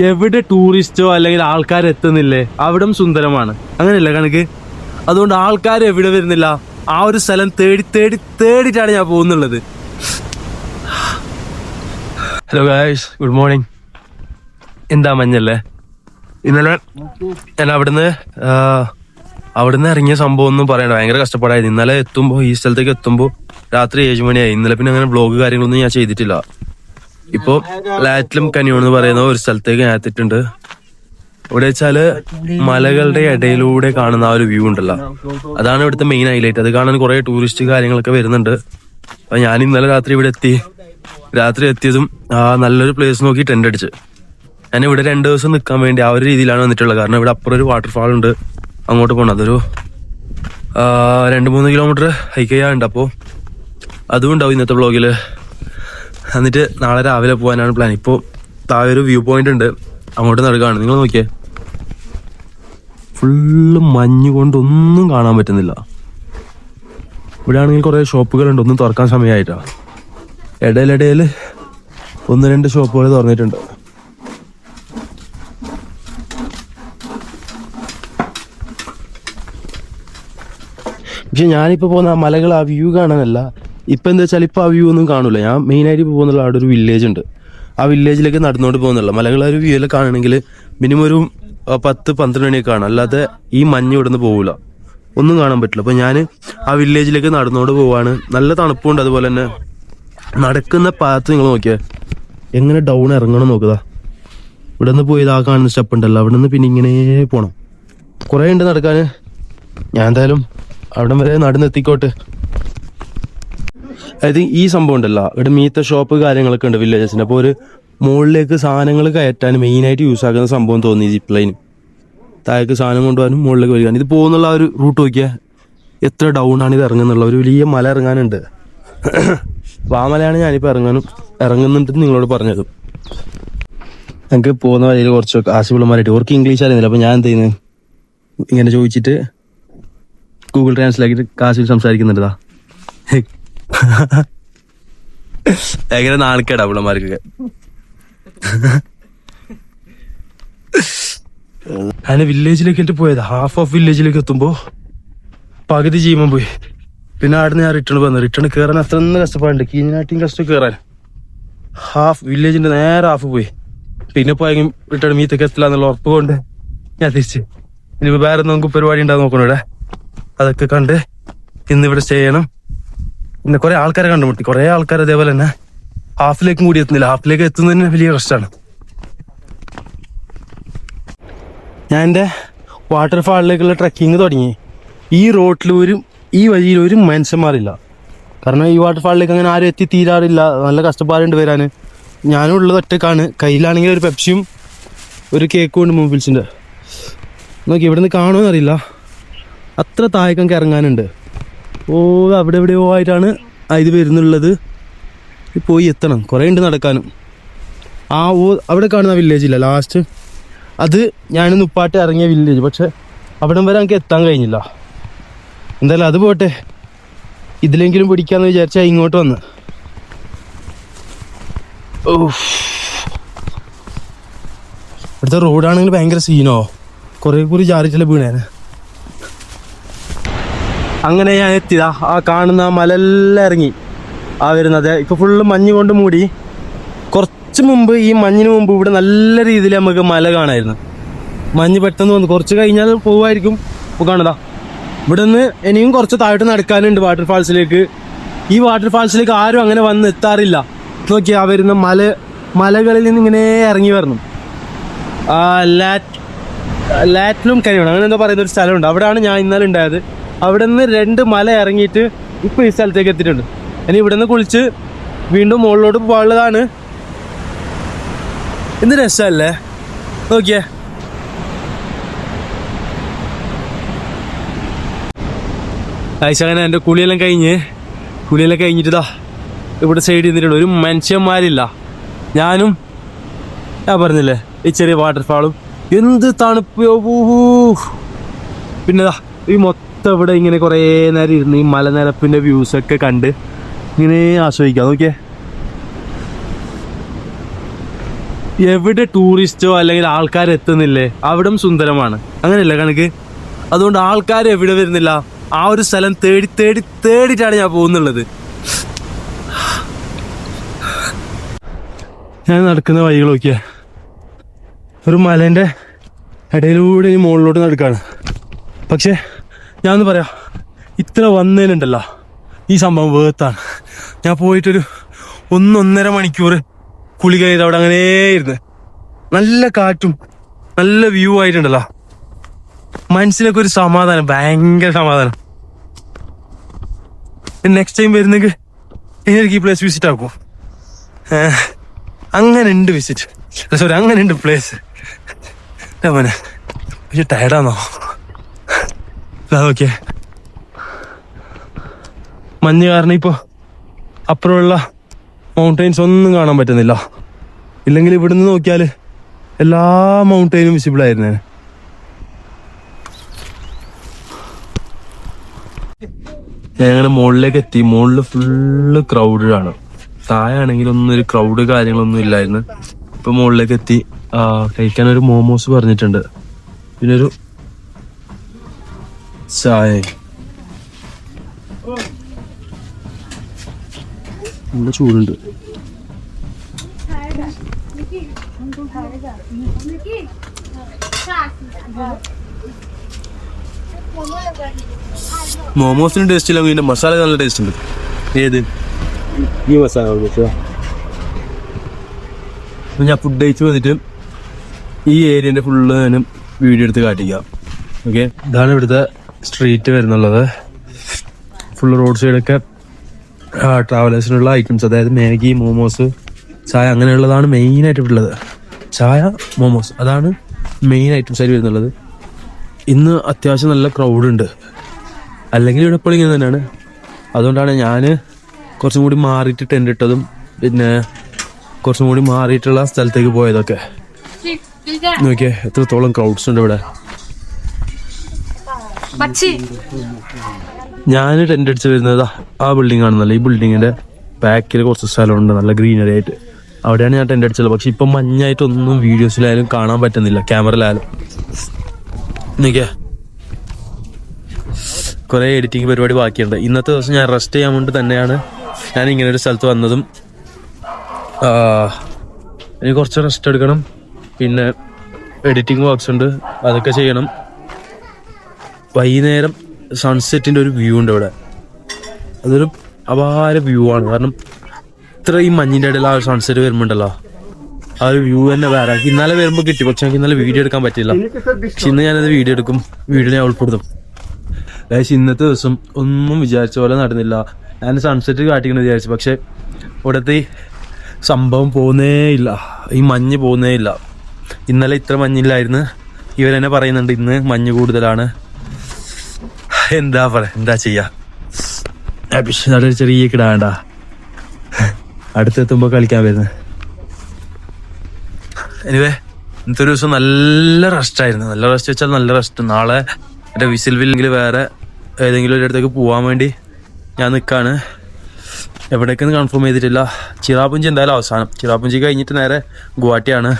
എവിടെ ടൂറിസ്റ്റോ അല്ലെങ്കിൽ ആൾക്കാർ എത്തുന്നില്ലേ? അവിടം സുന്ദരമാണ്. അങ്ങനെയല്ല കണക്ക്? അതുകൊണ്ട് ആൾക്കാർ എവിടെ വരുന്നില്ല? ആ ഒരു സ്ഥലം തേടി തേടി തേടിയിട്ടാണ് ഞാൻ പോകുന്നുള്ളത്. ഹലോ ഗായ്സ് ഗുഡ് മോർണിംഗ് എന്താ മഞ്ഞല്ലേ? ഇന്നലെ ഞാൻ അവിടുന്ന് അവിടുന്ന് ഇറങ്ങിയ സംഭവം ഒന്നും പറയണ്ട. ഭയങ്കര കഷ്ടപ്പാടായിരുന്നു. ഇന്നലെ എത്തുമ്പോൾ ഈ സ്ഥലത്തേക്ക് എത്തുമ്പോൾ രാത്രി ഏഴ് മണിയായി. ഇന്നലെ പിന്നെ അങ്ങനെ ബ്ലോഗ് കാര്യങ്ങളൊന്നും ഞാൻ ചെയ്തിട്ടില്ല. ഇപ്പൊ ലാറ്റിലും കനിയോൺ എന്ന് പറയുന്ന ഒരു സ്ഥലത്തേക്ക് ഞാൻ എത്തിയിട്ടുണ്ട്. ഇവിടെ വെച്ചാൽ മലകളുടെ ഇടയിലൂടെ കാണുന്ന ആ ഒരു വ്യൂ ഉണ്ടല്ലോ. അതാണ് ഇവിടുത്തെ മെയിൻ ഹൈലൈറ്റ് അത് കാണാൻ കുറെ ടൂറിസ്റ്റ് കാര്യങ്ങളൊക്കെ വരുന്നുണ്ട്. അപ്പൊ ഞാൻ ഇന്നലെ രാത്രി ഇവിടെ എത്തി. രാത്രി എത്തിയതും ആ നല്ലൊരു പ്ലേസ് നോക്കി ടെന്റ് അടിച്ച്. ഞാൻ ഇവിടെ രണ്ട് ദിവസം നിൽക്കാൻ വേണ്ടി ആ ഒരു രീതിയിലാണ് വന്നിട്ടുള്ളത്. കാരണം ഇവിടെ അപ്പുറം ഒരു വാട്ടർഫാൾ ഉണ്ട്. അങ്ങോട്ട് പോകണം അതൊരു രണ്ട് മൂന്ന് കിലോമീറ്റർ ഹൈക്ക് ചെയ്യാറുണ്ട് അപ്പോൾ അതും ഉണ്ടാവും ഇന്നത്തെ വ്ളോഗിൽ എന്നിട്ട് നാളെ രാവിലെ പോകാനാണ് പ്ലാൻ ഇപ്പോൾ താഴെ ഒരു വ്യൂ പോയിന്റ് ഉണ്ട്. അങ്ങോട്ട് നടക്കുകയാണ് നിങ്ങൾ നോക്കിയേ. ഫുള്ള് മഞ്ഞ് കൊണ്ട് ഒന്നും കാണാൻ പറ്റുന്നില്ല. ഇവിടെ ആണെങ്കിൽ കുറേ ഷോപ്പുകളുണ്ട്. ഒന്നും തുറക്കാൻ സമയമായിട്ടാ. ഇടയിലിടയിൽ ഒന്ന് രണ്ട് ഷോപ്പുകൾ തുറന്നിട്ടുണ്ട്. പക്ഷെ ഞാനിപ്പോൾ പോകുന്ന ആ മലകൾ ആ വ്യൂ കാണാനല്ല. ഇപ്പം എന്താ വെച്ചാൽ ഇപ്പോൾ ആ വ്യൂ ഒന്നും കാണൂല ഞാൻ മെയിനായിട്ട് പോകുന്നുള്ള അവിടെ ഒരു വില്ലേജ് ഉണ്ട്. ആ വില്ലേജിലേക്ക് നടന്നുകൊണ്ട് പോകുന്നുള്ള. മലകളെ ഒരു വ്യൂ എല്ലാം കാണണമെങ്കിൽ മിനിമം ഒരു പത്ത് പന്ത്രണ്ട് മണിയൊക്കെ കാണും. അല്ലാതെ ഈ മഞ്ഞ് ഇവിടുന്ന് പോകൂല ഒന്നും കാണാൻ പറ്റില്ല. അപ്പോൾ ഞാൻ ആ വില്ലേജിലേക്ക് നടന്നുകൊണ്ട് പോവാണ്. നല്ല തണുപ്പുണ്ട്. അതുപോലെ തന്നെ നടക്കുന്ന പാത്ത് നിങ്ങൾ നോക്കിയേ. എങ്ങനെ ഡൗൺ ഇറങ്ങണം നോക്കുക ഇവിടെ നിന്ന് പോയി ഇതാ കാണുന്ന സ്റ്റെപ്പ് ഉണ്ടല്ലോ. അവിടെ നിന്ന് പിന്നെ ഇങ്ങനെ പോണം. കുറേ ഉണ്ട് നടക്കാൻ ഞാൻ എന്തായാലും അവിടം വരെ നടന്നെത്തിക്കോട്ടെ. അതായത് ഈ സംഭവം ഉണ്ടല്ലോ. ഇവിടെ മീത്ത ഷോപ്പ് കാര്യങ്ങളൊക്കെ ഉണ്ട് വില്ലേജസിന്റെ അപ്പോൾ ഒരു മുകളിലേക്ക് സാധനങ്ങൾ കയറ്റാൻ മെയിനായിട്ട് യൂസ് ആക്കുന്ന സംഭവം തോന്നി ജിപ്പ് ലൈൻ താഴേക്ക് സാധനം കൊണ്ടുപോകാനും മുകളിലേക്ക് വരികയാണ് ഇത് പോകുന്നുള്ള ഒരു റൂട്ട് നോക്കിയാൽ എത്ര ഡൗൺ ആണ് ഇത് ഇറങ്ങുന്നുള്ള ഒരു വലിയ മല ഇറങ്ങാനുണ്ട്. അപ്പോൾ ആ മലയാണ് ഞാനിപ്പോൾ ഇറങ്ങാനും ഇറങ്ങുന്നുണ്ടെന്ന് നിങ്ങളോട് പറഞ്ഞത്. ഞങ്ങൾക്ക് പോകുന്ന വഴിയിൽ കുറച്ച് ആശുപിള്ളമാരായിട്ട് അവർക്ക് ഇംഗ്ലീഷ് അറിയുന്നില്ല. അപ്പോൾ ഞാൻ എന്ത് ചെയ്യുന്നത് ഇങ്ങനെ ചോദിച്ചിട്ട് ഗൂഗിൾ ട്രാൻസ്ലേറ്റ് കാശിൽ സംസാരിക്കുന്നുണ്ടാ ഭയങ്കര നാണക്കേടാ പിള്ളമാർക്കൊക്കെ അങ്ങനെ വില്ലേജിലേക്ക് പോയത്. ഹാഫ് ഓഫ് വില്ലേജിലേക്ക് എത്തുമ്പോ പകുതി ജീവൻ പോയി. പിന്നെ ആടുന്ന് ഞാൻ റിട്ടേൺ വന്നു. റിട്ടേൺ കയറാൻ അത്ര തന്നെ കഷ്ടപ്പാടുണ്ട് കീഞ്ഞാട്ടിയും കഷ്ടം കയറാൻ ഹാഫ് വില്ലേജിന്റെ നേരെ ഹാഫ് പോയി. പിന്നെ പോയെങ്കിൽ റിട്ടേൺ മീത്തൊക്കെ എത്തില്ല എന്നുള്ള ഉറപ്പ് കൊണ്ട് ഞാൻ തിരിച്ച്. ഇനിയിപ്പോ വേറെ നമുക്ക് പരിപാടി ഉണ്ടാകും നോക്കണം അതൊക്കെ കണ്ട് ഇന്നിവിടെ സ്റ്റേ ചെയ്യണം. പിന്നെ കുറെ ആൾക്കാരെ കണ്ടുമുട്ടി. കുറെ ആൾക്കാർ അതേപോലെ തന്നെ ഹാഫിലേക്കും കൂടി എത്തുന്നില്ല. ഹാഫിലേക്ക് എത്തുന്നതിന് വലിയ കഷ്ടമാണ്. ഞാൻ എന്റെ വാട്ടർഫാളിലേക്കുള്ള ട്രക്കിങ് തുടങ്ങി. ഈ റോട്ടിൽ ഒരു ഈ വഴിയിൽ ഒരു മനുഷ്യന്മാരില്ല. കാരണം ഈ വാട്ടർഫാളിലേക്ക് അങ്ങനെ ആരും എത്തി തീരാറില്ല. നല്ല കഷ്ടപ്പാടുണ്ട് വരാൻ ഞാനും ഉള്ളത് ഒറ്റക്കാണ്. കയ്യിലാണെങ്കിൽ ഒരു പെപ്സിയും ഒരു കേക്കും ഉണ്ട് മൊബൈൽസിന്റെ നോക്കി ഇവിടുന്ന് കാണുമെന്നറിയില്ല അത്ര താഴേക്കൊക്കെ ഇറങ്ങാനുണ്ട്. ഓ അവിടെ എവിടെയോ ആയിട്ടാണ് ഇത് വരുന്നുള്ളത്. പോയി എത്തണം. കുറേ ഉണ്ട് നടക്കാനും. ആ ഓ അവിടെ കാണുന്ന വില്ലേജ് ഇല്ല ലാസ്റ്റ് അത് ഞാൻ ഉപ്പാട്ട് ഇറങ്ങിയ വില്ലേജ് പക്ഷെ അവിടം വരെ എനിക്ക് എത്താൻ കഴിഞ്ഞില്ല. എന്തായാലും അത് പോട്ടെ. ഇതിലെങ്കിലും പിടിക്കാന്ന് വിചാരിച്ചാൽ ഇങ്ങോട്ട് വന്ന്. ഓ ഇവിടുത്തെ റോഡാണെങ്കിൽ ഭയങ്കര സീനോ കുറേ കൂടി ചാറിച്ചല്ല വീണേനെ. അങ്ങനെ ഞാൻ എത്തിയതാ. ആ കാണുന്ന മലെല്ലാം ഇറങ്ങി. ആ വരുന്നത്. ഇപ്പൊ ഫുള്ള് മഞ്ഞ് കൊണ്ട് മൂടി. കുറച്ച് മുമ്പ് ഈ മഞ്ഞിന് മുമ്പ് ഇവിടെ നല്ല രീതിയിൽ നമുക്ക് മല കാണായിരുന്നു. മഞ്ഞ് പെട്ടെന്ന് വന്നു. കുറച്ച് കഴിഞ്ഞാൽ പോവായിരിക്കും. ഇപ്പോൾ കാണുതാ ഇവിടെ നിന്ന് ഇനിയും കുറച്ച് താഴോട്ട് നടക്കാനുണ്ട് വാട്ടർ ഫാൾസിലേക്ക് ഈ വാട്ടർ ഫാൾസിലേക്ക് ആരും അങ്ങനെ വന്ന് എത്താറില്ല. നോക്കിയാ ആ വരുന്ന മല മലകളിൽ നിന്ന് ഇങ്ങനെ ഇറങ്ങി വരണം. ലാറ്റ് ലാറ്റിലും കഴിയണം അങ്ങനെ എന്താ പറയുന്ന ഒരു സ്ഥലമുണ്ട്. അവിടെയാണ് ഞാൻ ഇന്നലെ ഉണ്ടായത്. അവിടെ നിന്ന് രണ്ട് മല ഇറങ്ങിയിട്ട് ഇപ്പോൾ ഈ സ്ഥലത്തേക്ക് എത്തിയിട്ടുണ്ട്. ഇനി ഇവിടെ നിന്ന് കുളിച്ച് വീണ്ടും മുകളിലോട്ട് പോകാനുള്ളതാണ്. എന്ത് രസമല്ലേ? നോക്കിയേ. ആയിഷങ്ങനെ എന്റെ കുളിയെല്ലാം കഴിഞ്ഞ് കുളിയെല്ലാം കഴിഞ്ഞിട്ട് ഇവിടെ സൈഡിൽ നിന്നിട്ടുണ്ട്. ഒരു മനുഷ്യന്മാരില്ല. ഞാനും ഞാൻ പറഞ്ഞില്ലേ ഈ ചെറിയ വാട്ടർഫാളും എന്ത് തണുപ്പ്. പിന്നെ ഈ മൊത്തം ഇവിടെ ഇങ്ങനെ കുറേ നേരം ഇരുന്ന് ഈ മലനിരപ്പിന്റെ വ്യൂസൊക്കെ കണ്ട് ഇങ്ങനെ ആസ്വദിക്കാം. നോക്കിയേ. എവിടെ ടൂറിസ്റ്റോ അല്ലെങ്കിൽ ആൾക്കാർ എത്തുന്നില്ലേ? അവിടം സുന്ദരമാണ്. അങ്ങനെയല്ല കണക്ക്? അതുകൊണ്ട് ആൾക്കാർ എവിടെ വരുന്നില്ല? ആ ഒരു സ്ഥലം തേടി തേടി തേടിയിട്ടാണ് ഞാൻ പോകുന്നുള്ളത്. ഞാൻ നടക്കുന്ന വഴികൾ നോക്കിയ. ഒരു മലേന്റെ ഇടയിലൂടെ ഈ മുകളിലോട്ട് നടക്കാണ്. പക്ഷേ ഞാൻ ഒന്ന് പറയാം. ഇത്ര വന്നതിലുണ്ടല്ലോ ഈ സംഭവം വേർത്താണ്. ഞാൻ പോയിട്ടൊരു ഒന്നൊന്നര മണിക്കൂർ കുളി കഴിഞ്ഞത് അവിടെ അങ്ങനെ ഇരുന്ന്. നല്ല കാറ്റും നല്ല വ്യൂ ആയിട്ടുണ്ടല്ലോ. മനസ്സിലൊക്കെ ഒരു സമാധാനം ഭയങ്കര സമാധാനം. നെക്സ്റ്റ് ടൈം വരുന്നെങ്കിൽ എനിക്ക് ഈ പ്ലേസ് വിസിറ്റ് ആക്കും. അങ്ങനെ ഉണ്ട് വിസിറ്റ് സോറി അങ്ങനെ ഉണ്ട് പ്ലേസ് മോനെ ടയർഡാന്നോ ഓക്കെ മഞ്ഞ് കാരണം ഇപ്പോൾ അപ്പുറമുള്ള മൗണ്ടൈൻസ് ഒന്നും കാണാൻ പറ്റുന്നില്ല. ഇല്ലെങ്കിൽ ഇവിടുന്ന് നോക്കിയാൽ എല്ലാ മൗണ്ടൈനും വിസിബിൾ ആയിരുന്നു. ഞങ്ങൾ മുകളിലേക്ക് എത്തി. മുകളിൽ ഫുള്ള് ക്രൗഡഡ് ആണ്. താഴെ ഒന്നും ഒരു ക്രൗഡ് കാര്യങ്ങളൊന്നും ഇല്ലായിരുന്നു. ഇപ്പൊ മുകളിലേക്ക് എത്തി. കഴിക്കാൻ ഒരു മോമോസ് പറഞ്ഞിട്ടുണ്ട്. പിന്നെ ഒരു ചായ നല്ല ചൂടുണ്ട്. മോമോസിന് ടേസ്റ്റ് ഇല്ല ഇതിന്റെ മസാല നല്ല ടേസ്റ്റ് ഉണ്ട്. ഏത്? ഈ മസാല ഞാൻ ഫുഡ് കഴിച്ച് വന്നിട്ട് ഈ ഏരിയന്റെ ഫുള്ള് ഞാൻ വീഡിയോ എടുത്ത് കാട്ടിക്കാം. ഓക്കെ ഇതാണ് ഇവിടുത്തെ സ്ട്രീറ്റ് വരുന്നുള്ളത്. ഫുൾ റോഡ് സൈഡൊക്കെ ട്രാവലേഴ്സിനുള്ള ഐറ്റംസ് അതായത് മാഗി മോമോസ് ചായ അങ്ങനെയുള്ളതാണ് മെയിനായിട്ട് ഉള്ളത് ചായ മോമോസ് അതാണ് മെയിൻ ഐറ്റംസ് ആയിട്ട് വരുന്നുള്ളത്. ഇന്ന് അത്യാവശ്യം നല്ല ക്രൗഡ് ഉണ്ട്. അല്ലെങ്കിൽ ഇവിടെ ഇപ്പോൾ ഇങ്ങനെ തന്നെയാണ്. അതുകൊണ്ടാണ് ഞാൻ കുറച്ചും കൂടി മാറിയിട്ട് ടെന്റ് ഇട്ടതും പിന്നെ കുറച്ചും കൂടി മാറിയിട്ടുള്ള സ്ഥലത്തേക്ക് പോയതൊക്കെ. നോക്കിയേ എത്രത്തോളം ക്രൗഡ്സ് ഉണ്ട് ഇവിടെ. മച്ചി ഞാൻ അടിച്ച് വരുന്നത്. ആ ബിൽഡിംഗ് ആണെന്നല്ല ഈ ബിൽഡിങ്ങിന്റെ ബാക്കിൽ കുറച്ച് സ്ഥലമുണ്ട്. നല്ല ഗ്രീനറി ആയിട്ട്. അവിടെയാണ് ഞാൻ ടെന്റ് അടിച്ചത്. പക്ഷെ ഇപ്പം മഞ്ഞായിട്ടൊന്നും വീഡിയോസിലായാലും കാണാൻ പറ്റുന്നില്ല. ക്യാമറയിലായാലും നോക്കിയേ കുറെ എഡിറ്റിംഗ് പരിപാടി ബാക്കിയുണ്ട്. ഇന്നത്തെ ദിവസം ഞാൻ റെസ്റ്റ് ചെയ്യാൻ വേണ്ടി തന്നെയാണ് ഞാൻ ഇങ്ങനെ ഒരു സ്ഥലത്ത് വന്നതും. എനിക്ക് കുറച്ച് റെസ്റ്റ് എടുക്കണം. പിന്നെ എഡിറ്റിംഗ് വർക്ക്സ് ഉണ്ട്. അതൊക്കെ ചെയ്യണം. വൈകുന്നേരം സൺസെറ്റിന്റെ ഒരു വ്യൂ ഉണ്ട് ഇവിടെ. അതൊരു അപാര വ്യൂ ആണ്. കാരണം ഇത്രയും മഞ്ഞിന്റെ ഇടയിൽ ആ സൺസെറ്റ് വരുമ്പോണ്ടല്ലോ. ആ ഒരു വ്യൂ തന്നെ വേറെ. ഇന്നലെ വരുമ്പോൾ കിട്ടി. പക്ഷെ എനിക്ക് ഇന്നലെ വീഡിയോ എടുക്കാൻ പറ്റില്ല പക്ഷെ ഇന്ന് ഞാനത് വീഡിയോ എടുക്കും. വീഡിയോ ഞാൻ ഉൾപ്പെടുത്തും. അതായത് ഇന്നത്തെ ദിവസം ഒന്നും വിചാരിച്ച പോലെ നടന്നില്ല. ഞാൻ സൺസെറ്റ് കാട്ടിക്കണെന്ന് വിചാരിച്ചു. പക്ഷെ ഇവിടുത്തെ സംഭവം പോകുന്നേ ഇല്ല. ഈ മഞ്ഞ് പോകുന്നേ ഇല്ല. ഇന്നലെ ഇത്ര മഞ്ഞില്ലായിരുന്നു. ഇവരെന്നെ പറയുന്നുണ്ട് ഇന്ന് മഞ്ഞ് കൂടുതലാണ്. എന്താ പറ എന്താ ചെയ്യാ? ഒരു ചെറിയ കിടാണ്ട. അടുത്തെത്തുമ്പോ കളിക്കാൻ വരുന്നത് എനിവേ ഇന്നത്തെ ഒരു ദിവസം നല്ല റെസ്റ്റ് ആയിരുന്നു. നല്ല റെസ്റ്റ് വെച്ചാൽ നല്ല റെസ്റ്റ് നാളെ എന്റെ വിസിൽ വില്ലെങ്കിൽ വേറെ ഏതെങ്കിലും ഒരിടത്തേക്ക് പോകാൻ വേണ്ടി ഞാൻ നിൽക്കാണ് എവിടേക്കെന്ന് കൺഫേം ചെയ്തിട്ടില്ല. ചിറാപുഞ്ചി എന്തായാലും അവസാനം. ചിറാപുഞ്ചി കഴിഞ്ഞിട്ട് നേരെ ഗുവാഹട്ടിയാണ്.